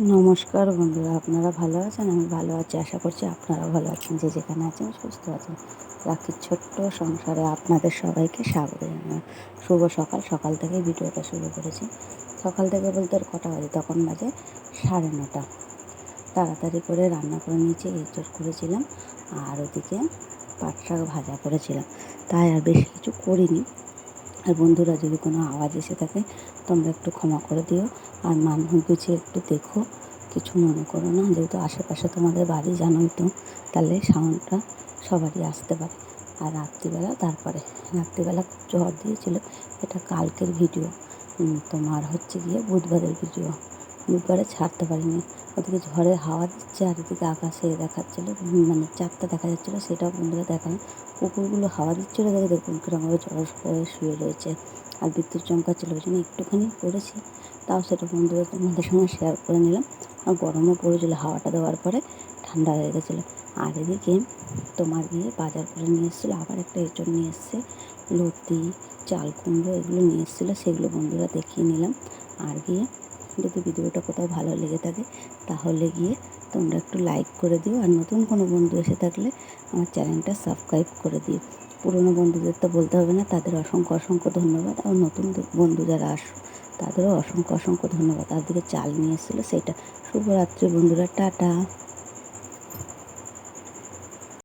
নমস্কার বন্ধুরা, আপনারা ভালো আছেন? আমি ভালো আছি, আশা করছি আপনারা ভালো আছেন। যে যেখানে আছেন, সুস্থ আছেন। রাখির ছোট্ট সংসারে আপনাদের সবাইকে স্বাগত জানাই। শুভ সকাল। সকাল থেকে ভিডিওটা শুরু করেছি। সকাল থেকে বলতে আর কটা বাজে? তখন বাজে সাড়ে নটা। তাড়াতাড়ি করে রান্না করে নিয়েছি, এঁচড় করেছিলাম। আর ওদিকে পাট শাক ভাজা করেছিলাম। তাই আর বেশি কিছু করিনি। আর বন্ধুরা, যদি কোনো আওয়াজ এসে থাকে, তোমরা একটু ক্ষমা করে দিও। আর মানুষ গুছিয়ে একটু দেখো, কিছু মনে করো না। যেহেতু আশেপাশে তোমাদের বাড়ি, জানোই তো, তাহলে সাউন্ডটা সবারই আসতে পারে। আর রাত্রিবেলা, তারপরে, রাত্রিবেলা খুব ঝড় দিয়েছিল, এটা কালকের ভিডিও। তোমার হচ্ছে গিয়ে বুধবারের ভিডিও। বুধবারে ছাড়তে পারিনি। ওদিকে ঝড়ে হাওয়া দিচ্ছে, আর এদিকে আকাশে দেখাচ্ছিলো মানে চারটা দেখা যাচ্ছিল, সেটাও বন্ধুরা দেখানো কুকুরগুলো হাওয়া দিচ্ছিল, দেখে দেখুন কীরকমভাবে জড়স হয়ে শুয়ে রয়েছে। আর বিদ্যুৎ চমকাচ্ছিল ওই জন্য একটুখানি পড়েছি, তাও সেটা বন্ধুরা তোমাদের সঙ্গে শেয়ার করে নিলাম। আর গরমও পড়েছিলো হাওয়াটা দেওয়ার পরে, ঠান্ডা হয়ে গেছিল। আর এদিকে তোমার গিয়ে বাজার করে নিয়ে এসেছিল, আবার একটা এঁচড় নিয়ে এসছে, লতি, চাল কুমড়ো এগুলো নিয়ে এসেছিল, সেগুলো বন্ধুরা দেখিয়ে নিলাম। আর গিয়ে যদি ভিডিওটা কোথাও ভালো লেগে থাকে, তাহলে গিয়ে তোমরা একটু লাইক করে দিও আর নতুন কোনো বন্ধু এসে থাকলে আমার চ্যানেলটা সাবস্ক্রাইব করে দিও। পুরনো বন্ধুদের তো বলতে হবে না, তাদের অসংখ্য অসংখ্য ধন্যবাদ। আর নতুন বন্ধু যারা আস, তাদেরও অসংখ্য অসংখ্য ধন্যবাদ। তাদেরকে চাল নিয়ে এসেছিল, সেটা। শুভরাত্রি বন্ধুরা, টাটা।